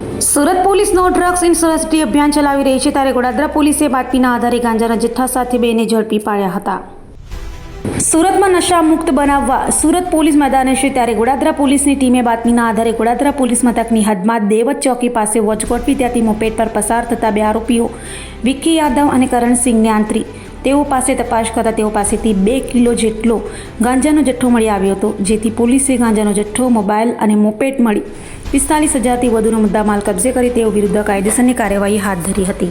સુરત પોલીસનો ડ્રગ્સ ઇન્સોરન્સટી અભિયાન ચલાવી રહી છે. ત્યારે ગોડાદરા પોલીસે બાતમીના આધારે ગાંજાના જથ્થા સાથે બેને ઝડપી પાડ્યા હતા. સુરતમાં નશા મુક્ત બનાવવા સુરત પોલીસ મેદાને છે. ત્યારે ગોડાદરા પોલીસની ટીમે બાતમીના આધારે ગોડાદરા પોલીસ મથકની હદમાં દેવત ચોકી પાસે વોચ ગોઠવી. ત્યાંથી મોપેટ પર પસાર થતા બે આરોપીઓ, વિક્કી યાદવ અને કરણસિંહને આંતરી તેઓ પાસે તપાસ કરતા તેઓ પાસેથી બે કિલો જેટલો ગાંજાનો જથ્થો મળી આવ્યો હતો, જેથી પોલીસે ગાંજાનો જથ્થો, મોબાઈલ અને મોપેટ મળી પિસ્તાલીસ હજારથી વધુનો મુદ્દામાલ કબજે કરી તેઓ વિરુદ્ધ કાયદેસરની કાર્યવાહી હાથ ધરી હતી.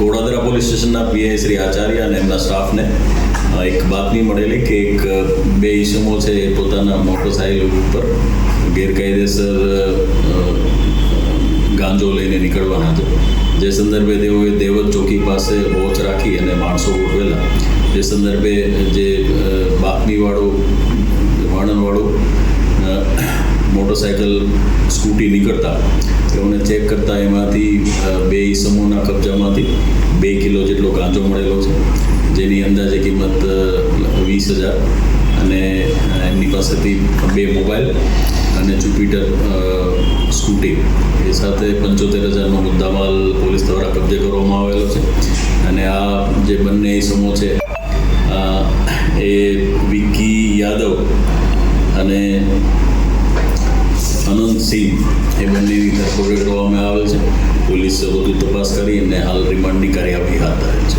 ગોડાદરા પોલીસ સ્ટેશનના પીઆઈ શ્રી આચાર્ય અને એમના સ્ટાફને એક બાતમી મળેલી કે એક બે ઈસમો છે પોતાના મોટરસાઇકલ ઉપર ગાંજો લઈને નીકળવાના હતો. જે સંદર્ભે તેઓએ દેવત ચોકી પાસે વોચ રાખી અને માણસો ગોઠવેલા. જે સંદર્ભે જે બાતમીવાળું, વર્ણનવાળું મોટરસાયકલ, સ્કૂટી નીકળતા. તેઓને ચેક કરતા એમાંથી બે ઈસમોના કબજામાંથી બે કિલો જેટલો ગાંજો મળેલો છે. જેની અંદાજે કિંમત વીસ હજાર અને એમની પાસેથી બે મોબાઈલ અને જુપિટર સ્કૂટી એ સાથે પંચોતેર હજારનો મુદ્દામાલ પોલીસ દ્વારા કબજે કરવામાં આવેલો છે. અને આ જે બંને ઇસમો છે એ વિકી યાદવ અને અનંતસિંહ એ બંનેની ધરપકડ કરવામાં આવેલ છે. પોલીસે વધુ તપાસ કરી અને હાલ રિમાન્ડની કાર્યવાહી હાથ ધરે છે.